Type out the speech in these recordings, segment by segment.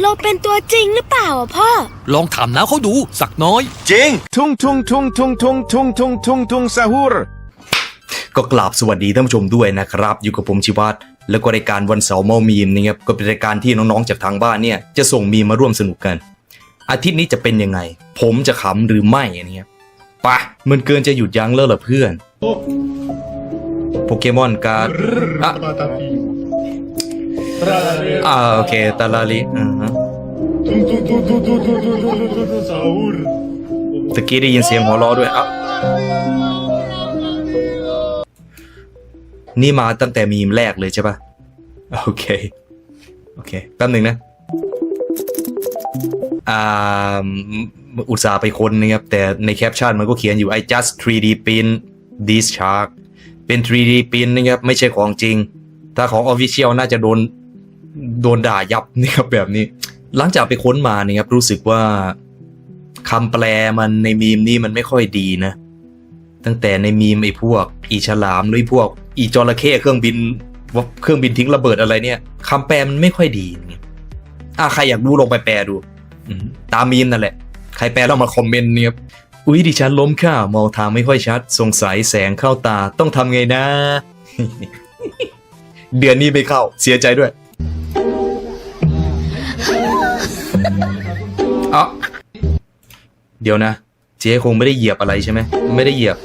เราเป็นตัวจริงหรือเปล่าอะพ่อ ลองถามน้าเขาดูสักน้อย จริง Tung tung tung tung tung tung tung tung tung sahur. ก็กราบสวัสดีท่านผู้ชมด้วยนะครับ อยู่กับผมชิวัตรแล้วก็รายการวันเสาร์เมามีมนะครับก็เป็นรายการที่น้องๆจากทางบ้านเนี่ยจะส่งมีมมาร่วมสนุกกัน อาทิตย์นี้จะเป็นยังไง ผมจะขำหรือไม่นะครับปะมันเกินจะหยุดยั้งแล้วเหรอเพื่อน โปเกมอนการ์ดอะอ่า โอเคตาลาลิอือฮะตะกี้ได้ยินเสียงหัวเราะด้วยอะนี่มาตั้งแต่มีมแรกเลยใช่ปะโอเค โอเค แป๊บหนึ่งนะ อ่า อุตส่าห์ไปคนนะครับ แต่ในแคปชั่นมันก็เขียนอยู่ I just 3D print this shark เป็น 3D print นะครับ ไม่ใช่ของจริง ถ้าของ Official น่าจะโดน โดนด่ายับนะครับแบบนี้ หลังจากไปค้นมาเนี่ยครับรู้สึกว่าคำแปลมันในมีมนี่มันไม่ค่อยดีนะ ตั้งแต่ในมีมไอ้พวก อีฉลามหรือไอ้พวก อีจระเข้เครื่องบินว่าเครื่องบินทิ้งระเบิดอะไรเนี่ยคำแปลมันไม่ค่อยดีอะใครอยากดูลงไปแปลดูตามมีมนั่นแหละ ใครแปลลองมาคอมเมนต์เนี่ยครับอุ๊ยดิฉันล้มค่ะมองทางไม่ค่อยชัด สงสัยแสงเข้าตาต้องทำไงนะ เดือนนี้ไม่เข้าเสียใจด้วย เดี๋ยวนะ เจ๊คงไม่ได้เหยียบอะไรใช่ไหมไม่ได้เหยียบ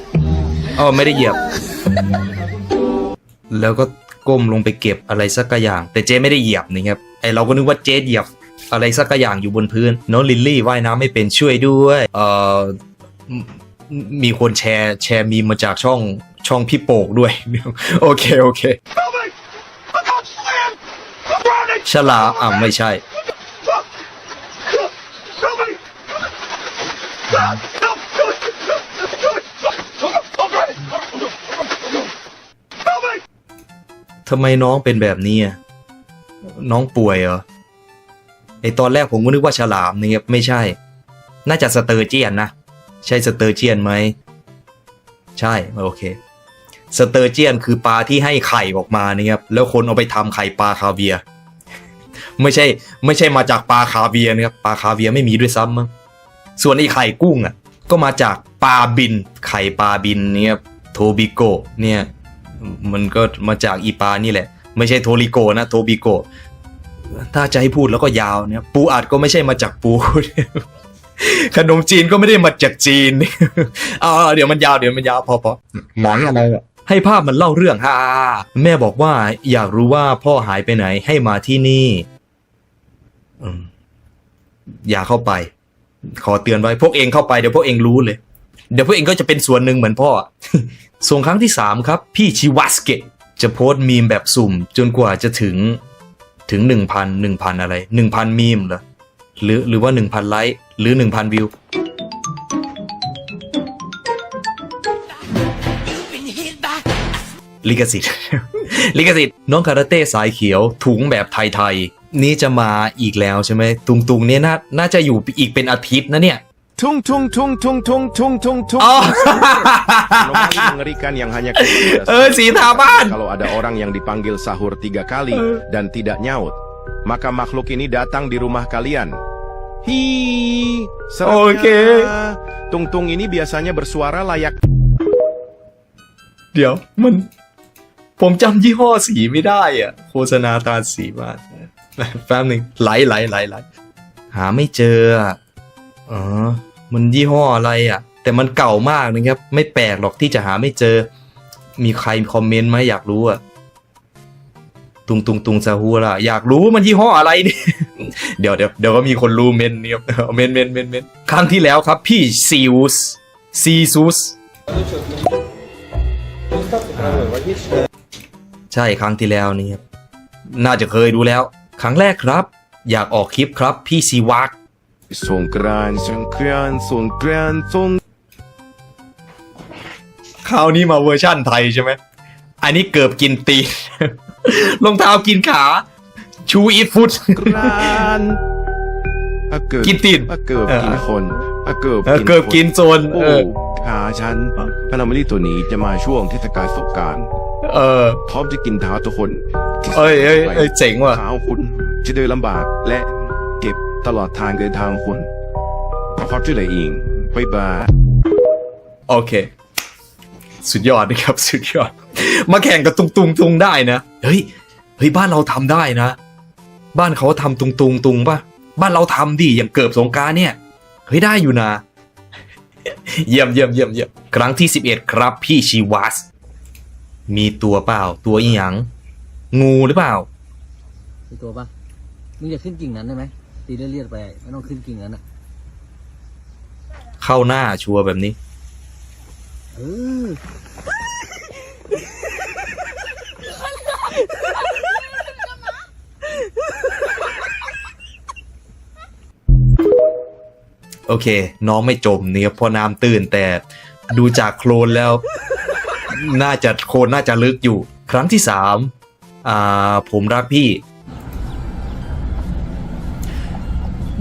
อ๋อไม่ได้เหยียบ แล้วก็ก้มลงไปเก็บอะไรสักอย่าง แต่เจ๊ไม่ได้เหยียบนี่ครับไอเราก็นึกว่าเจ๊เหยียบอะไรสักอย่างอยู่บนพื้นน้องลิลลี่ว่ายน้ำไม่เป็นช่วยด้วยเอ่อมมีคนแชร์แชร์มีมมาจากช่องช่องพี่โปกด้วย โอเค โอเคฉลามอะไม่ใช่ ทำไมน้องเป็นแบบนี้อะน้องป่วยเหรอไอตอนแรกผมก็นึกว่าฉลามนะครับไม่ใช่ น่าจะสเตอร์เจียนนะ ใช่สเตอร์เจียนไหม ใช่โอเค สเตอร์เจียนคือปลาที่ให้ไข่ออกมานะครับแล้วคนเอาไปทำไข่ปลาคาเวียร์ไม่ใช่ ไม่ใช่มาจากปลาคาเวียร์นะครับปลาคาเวียร์ไม่มีด้วยซ้ำมั้ง ส่วนไอ้ไข่กุ้งอะก็มาจากปลาบิน ไข่ปลาบินเนี่ยโทบิโกเนี่ยมันก็มาจากอีปานี่แหละ ไม่ใช่โทริโกนะโทบิโก ถ้าจะให้พูดแล้วก็ยาวเนี่ยปูอัดก็ไม่ใช่มาจากปู ขนมจีนก็ไม่ได้มาจากจีนเอาเอาเดี๋ยวมันยาวเดี๋ยวมันยาวพอพอหมายอะไรอะให้ภาพมันเล่าเรื่องฮ่าแม่บอกว่าอยากรู้ว่าพ่อหายไปไหนให้มาที่นี่อืมอย่าเข้าไป ขอเตือนไว้พวกเองเข้าไปเดี๋ยวพวกเองรู้เลย เดี๋ยวพวกเองก็จะเป็นส่วนหนึ่งเหมือนพ่อ ส่วนครั้งที่สามครับ พี่ชิวัสเกะจะโพสต์มีมแบบสุ่ม จนกว่าจะถึงถึงหนึ่งพันหนึ่งพันอะไรหนึ่งพันมีมเหรอหรือหรือว่าหนึ่งพันไลค์หรือหนึ่งพันวิวลิขสิทธิ์ลิขสิทธิ์น้องคาราเต้สายเขียวถุงแบบไทยๆ นี่จะมาอีกแล้วใช่ไหมตุงตุงๆเนี่ยน่าน่าจะอยู่อีกเป็นอาทิตย์นะเนี่ย Tung tung tung tung tung tung tung tung. อ๋อ Anomali mengerikan yang hanya kejadian Eh, si Taman. kalau ada orang yang dipanggil sahur tiga kali dan tidak nyaut, maka makhluk ini datang di rumah kalian. Hi, seretnya. Oke. Tung-tung ini biasanya bersuara layak เดี๋ยวมัน ผมจำยี่ห้อสีไม่ได้อะโฆษณาตาสีมาก แป๊บหนึ่งไหลไหลไหลไหลหาไม่เจออ๋อมันยี่ห้ออะไรอะ แต่มันเก่ามากนะครับ ไม่แปลกหรอกที่จะหาไม่เจอ มีใครคอมเมนต์ไหมอยากรู้อะตุงตุงตุงซาฮูล่ะอยากรู้มันยี่ห้ออะไรเนี่ยเดี๋ยวเดี๋ยวเดี๋ยวก็มีคนรู้เมนเนี่ยครับเมนเมนเมนเมนครั้งที่แล้วครับพี่ซีอุสซีซุสใช่ครั้งที่แล้วนี่ครับน่าจะเคยดูแล้ว ครั้งแรกครับ อยากออกคลิปครับพี่ซีวัก songkran, songkran, songkran, song คราวนี้มาเวอร์ชั่นไทยใช่ไหม อันนี้เกือบกินตีน รองเท้ากินขา ชูอีทฟุต kran. อะเกิบกินตีนอะเกิบเออกินคนอะเกิบเออเกือบกินโซนโอ้เออขาฉันพนามิลี่ตัวนี้จะมาช่วงเทศกาลสงกรารเออ พร้อมจะกินเท้าทุกคน ที่เอ้ยเอ้ยเอ้ยเจ๋งว่ะเท้าคุณจะเดินลำบากและเก็บตลอดทางเดินทางคุณขอชื่ออะไรอิงบ๊ายบายโอเค สุดยอดนะครับ สุดยอด มาแข่งกับตุงตุงตุงได้นะ เฮ้ย เฮ้ย บ้านเราทำได้นะ บ้านเขาทำตุงตุงตุงป่ะ บ้านเราทำดิ อย่างเกิบสงกรารเนี่ย เฮ้ย ได้อยู่นะ เยี่ยมเยี่ยมเยี่ยมเยี่ยมครั้งที่ 11 ครับ พี่ชีวัส มีตัวเปล่า ตัวอีหยัง งูหรือเปล่ามีตัวปะมึงอย่าขึ้นกิ่งนั้นได้ไหมตีเลียดๆไปไม่ต้องขึ้นกิ่งนั้นอะ เข้าหน้าชัวร์แบบนี้ เออโอเค น้องไม่จมเนี่ยเพราะน้ำตื้นแต่ดูจากโคลนแล้ว น่าจะโคลนน่าจะลึกอยู่ ครั้งที่สาม อ่าผมรักพี่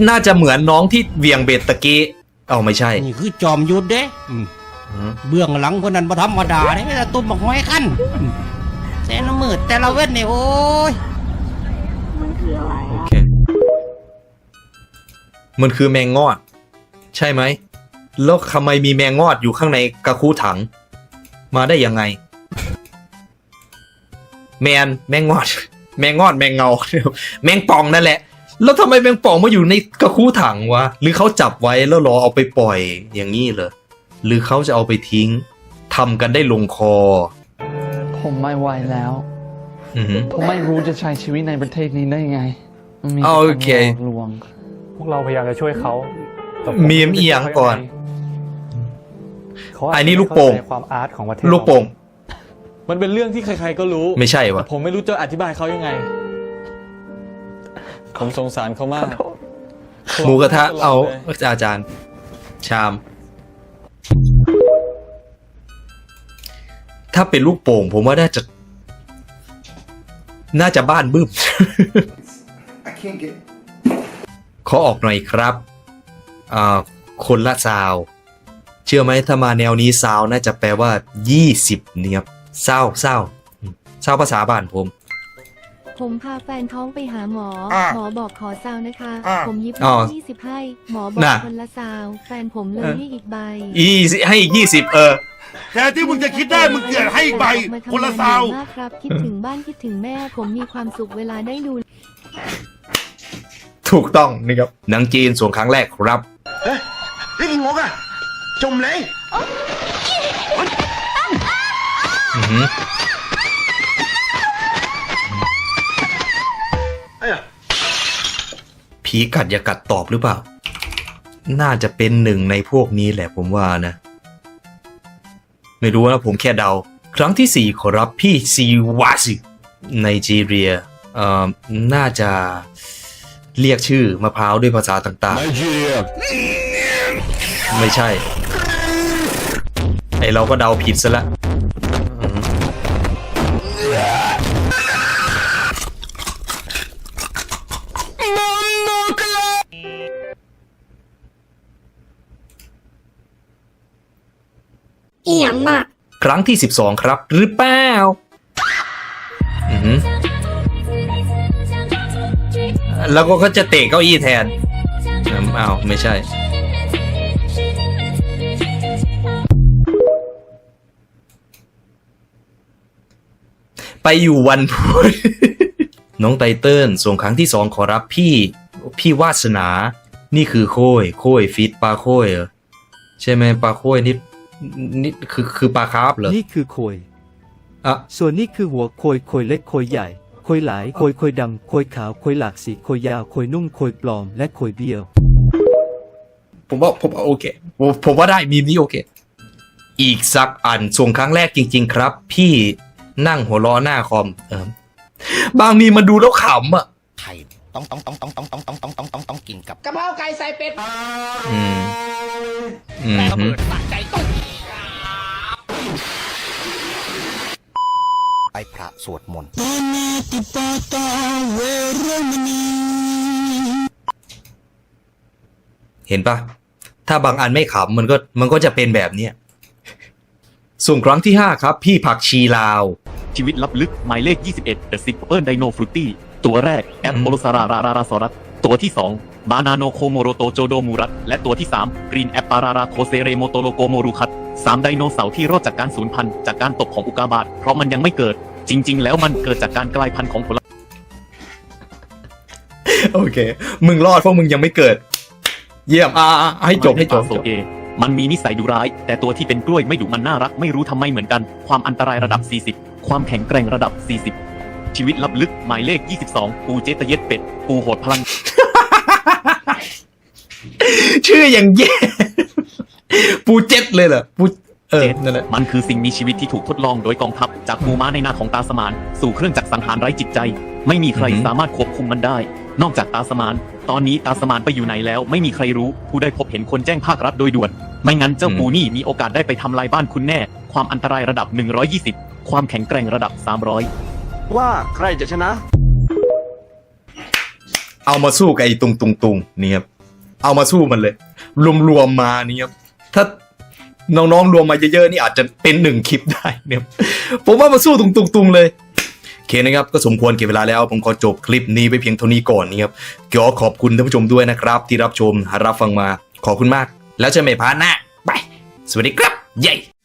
น่าจะเหมือนน้องที่เวียงเบ็ดตะกี้เอาไม่ใช่ นี่คือจอมยุทธเด้อืมอืมเบื้องหลังคนนั้นบ่ธรรมดาเด้ไม่แต่ตุ้มบอกไม้ขั้นอืมแต่ละมืดแต่ละเว้นเนี่ยโอ้ยโอเคมันคือแมงงอด ใช่ไหมแล้วทำไมมีแมงงอดอยู่ข้างในกระคูถัง มาได้ยังไง แมนแมงงอด แมงงอดแมงเงา แมงป่องนั่นแหละ แล้วทำไมแมงป่องมาอยู่ในกระคูถังวะ หรือเขาจับไว้แล้วรอเอาไปปล่อยอย่างนี้เหรอ หรือเขาจะเอาไปทิ้งทำกันได้ลงคอ ผมไม่ไหวแล้ว อือหือ ผมไม่รู้จะใช้ชีวิตในประเทศนี้ได้ยังไงมันมีแต่โอเค การหลอกลวง พวกเราพยายามจะช่วยเขาแต่ผมีมเอียงก่อนเขาาจจะอันนี้ลูกโป่ง ไม่เข้าใจความอาร์ตของประเทศลูกโป่ง มันเป็นเรื่องที่ใครๆก็รู้ไม่ใช่แต่วะผมไม่รู้จะอธิบายเขายังไง ผมสงสารเขามากหมูกระทะเอาตลดลยอาจารย์ ชาม ถ้าเป็นลูกโป่ง ผมว่าน่าจะ น่าจะบ้านบึ้ม ขอออกหน่อยครับอ่าคนละซาว เชื่อไหมถ้ามาแนวนี้ซาวน่าจะแปลว่า 20 เนี่ยครับ เศร้าเศร้าอืมเศร้าภาษาบ้านผม ผมพาแฟนท้องไปหาหมอหมอบอกขอซาวนะคะผมยิบอ๋อยี่สิบให้ หมอบอกน่ะ คนละซาว แฟนผมเลยเออให้อีกใบอีสิให้อีกยี่สิบเออแต่ที่มึงจะคิดได้มึงเกิดให้อีกใบมาทำคนละงซาวเหนื่อยมากครับ คิดถึงบ้านคิดถึงแม่ ผมมีความสุขเวลาได้ดู ถูกต้องนะครับหนังจีนส่วนครั้งแรกครับนี่กี่งกอะ จมเลย อือหือเอ้ยผีกัดอย่ากัดตอบหรือเปล่า น่าจะเป็นหนึ่งในพวกนี้แหละผมว่านะ ไม่รู้นะผมแค่เดา ครั้งที่สี่ขอรับพี่ซีวาสิไนจีเรียเอ่อน่าจะเรียกชื่อมะพร้าวด้วยภาษาต่างๆ ไม่ใช่ ไอเราก็เดาผิดซะละ ครั้งที่ 12 ครับ หรือเปล่าแล้วก็เขาจะเตะเก้าอี้แทนอ้าวไม่ใช่ ไปอยู่วันพุธน้องไตเติ้ลส่งครั้งที่สองขอรับพี่ พี่วาสนา นี่คือโค้ยโค้ยฟีดปลาโค้ยเหรอใช่ไหมปลาโค้ยนี่ นี่คือคือปลาคาร์ฟเหรอนี่คือโคยอะส่วนนี้คือหัวโคยโคยเล็กโคยใหญ่โคยหลายโคยโคยดำโคยขาวโคยหลากสีโคยยาวโคยนุ่มโคยปลอมและโคยเบี้ยว ผมว่าผมว่าโอเคผมผมว่าได้มีมนี้โอเค อีกสักอันส่งครั้งแรกจริง ๆ ครับ พี่นั่งหัวล้อหน้าคอมเออบางมีมันดูแล้วขำอะไข่ต้องต้องต้องต้องต้องต้องต้องต้องต้องต้องต้องกินกับกะเพราไก่ใส่เป็ดอืมอืมฮึ ไปพระสวดมนต์เห็นปะถ้าบางอันไม่ขำมันก็มันก็จะเป็นแบบเนี้ยส่งครั้งที่ 5 ครับ พี่ผักชีลาว ชีวิตลับลึก หมายเลข 21 The Simple Dino Fruity ตัวแรก แอปโปโลซาราราราราซอรัสตัวที่ 2 บานาโนโคโมโรโตโจโดมูรัตและตัวที่3กรีนแอปปาราราโคเซเรโมโตโลโกโมรุคัต สามไดโนเสาร์ที่รอดจากการสูญพันธุ์จากการตกของอุกาบาตเพราะมันยังไม่เกิด จริง ๆ แล้วมันเกิดจากการกลายพันธุ์ของผลโอเค มึงรอดเพราะมึงยังไม่เกิด เยี่ยมอ่าอ่าให้จบให้จบโซเอมันมีนิสัยดุร้าย แต่ตัวที่เป็นกล้วยไม่ดุมันน่ารักไม่รู้ทำไมเหมือนกัน ความอันตรายระดับ 40 ความแข็งแกร่งระดับ 40 ชีวิตลับลึกหมายเลข 22ปูเจตเย็ดเป็ดปูโหดพลัง ชื่ออย่างแย่ ปูเจ็ดเลยเหรอปูเออเจ็ดนั่นแหละมันคือสิ่งมีชีวิตที่ถูกทดลองโดยกองทัพจากปูม้าในนาของตาสมาน สู่เครื่องจักรสังหารไร้จิตใจ ไม่มีใครอือหือสามารถควบคุมมันได้ นอกจากตาสมาน ตอนนี้ตาสมานไปอยู่ไหนแล้ว ไม่มีใครรู้ ผู้ได้พบเห็นคนแจ้งภาครัฐโดยด่วน ไม่งั้นเจ้าปูนี่มีโอกาสได้ไปทำลายบ้านคุณแน่ ความอันตรายระดับ 120 ความแข็งแกร่งระดับ 300 ว่าใครจะชนะ เอามาสู้กับไอ้ตุงตุงตุงนี่ครับเอามาสู้มันเลย รวมรวมๆมานี่ครับ ถ้าน้องๆรวมมาเยอะๆนี่อาจจะเป็นหนึ่งคลิปได้เนี่ยผมว่ามาสู้ตุงๆเลยโอเคนะครับก็สมควรเก็บเวลาแล้ว ผมขอจบคลิปนี้ไปเพียงเท่านี้ก่อนนี่ครับขอขอบคุณท่านผู้ชมด้วยนะครับ ที่รับชมรับฟังมาขอบคุณมาก แล้วเจอกันใหม่พาร์ทหน้าไป สวัสดีครับเย้